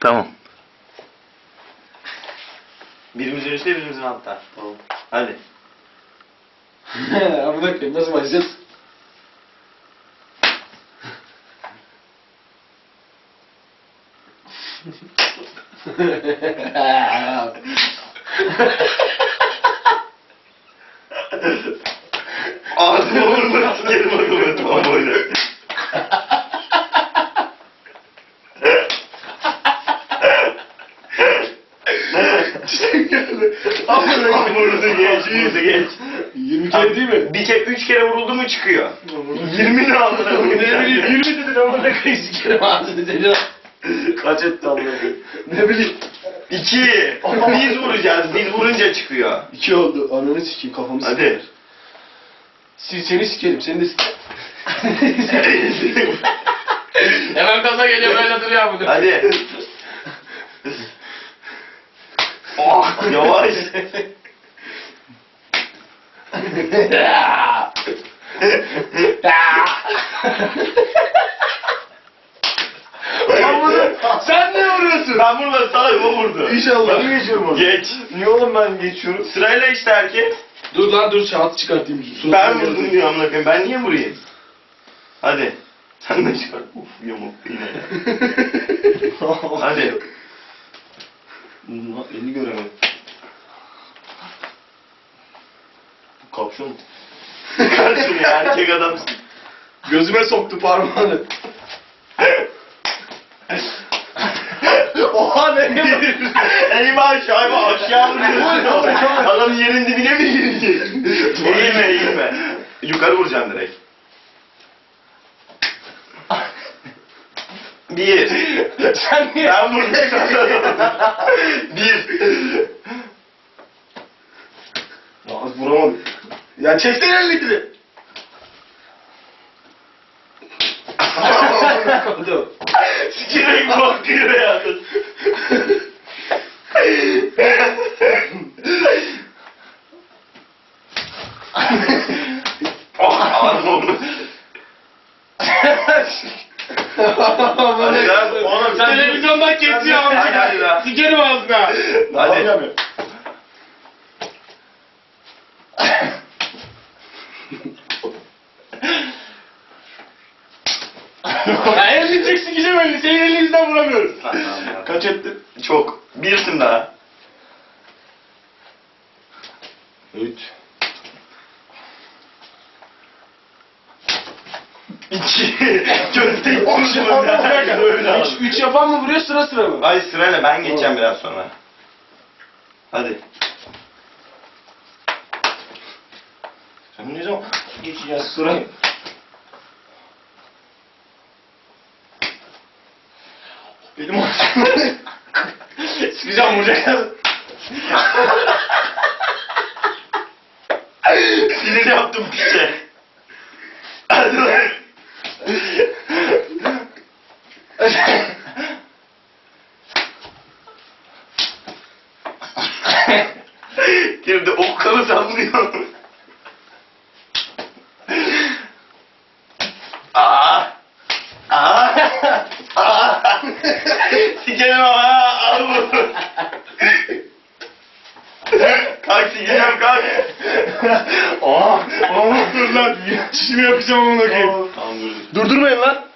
Tamam. Birimizin üstte birimizin altta. Tamam. Hadi. Amına koyayım nasıl başlayacağız? Ağzıma vurma sikerim adamı tamam oyna. Tamam vurdu geç vurdu geç. 20 kere değil mi? Bir kere üç kere vuruldu mu çıkıyor. 20 ne aldın Ne bileyim 20 dedin amına koyayım sikerim ağzını seni. Kaç etti amına Ne bileyim. İki. Biz vuracağız. Biz vurunca çıkıyor. 2 oldu. Ananı sikeyim kafamı Hadi. sikerim. Si- Seni sikerim seni de sikerim. Hemen gaza geliyor böyle duruyor bu. Hadi. Oh, yavaş. Sen ne vuruyorsun? Ben burada salak o vurdu. İnşallah. Ben geçiyorum onu. Geç. Niye oğlum ben geçiyorum? Sırayla işte herkes. Dur lan dur şahat çıkartayım. Suratını Ben vurdum diyor amına koyayım. Ben niye vurayım? Hadi. Sen de çıkar. Uf yamuk yine. Hadi. Elini göremedim. Kapşon. Karşın ya erkek adamsın. Gözüme soktu parmağını. Oha ne Eyvah aşağı aşağı vuruyorsun. Adam yerin dibine mi girecek? eğilme eğilme. Yukarı vuracaksın direkt. Bir. Sen niye? Ben vurdum. Bir. Ya vuramadım. Ya çeksene elini. Sikerek bakıyor ya. Oh, ağzım. Hadi lan, oğlum sen- Televizyondan kesiyor Hadi, hadi lan. Sikerim ağzına. Hadi. Ya elini çek sikeceğim elini. Senin elini yüzden vuramıyorum. Kaç ettin? Çok. Birsin daha. Üç. İki. Köfte vuruyor? Üç, üç yapan mı vuruyor sıra sıra mı? Ay sırayla ben geçeceğim biraz sonra. Hadi. Sen ne zaman geçeceğiz sırayı? Benim ağzım. Sıkacağım vuracak. Sinir yaptım piçe. Hadi lan. Girdi okkalı sallıyor. Aa. Aa. Aa. Sikerim ama ha. Al bunu. Kalk sikeceğim kalk. Aa, aa dur lan. Çişimi yapacağım ona koyayım. Tamam dur. Durdurmayın lan.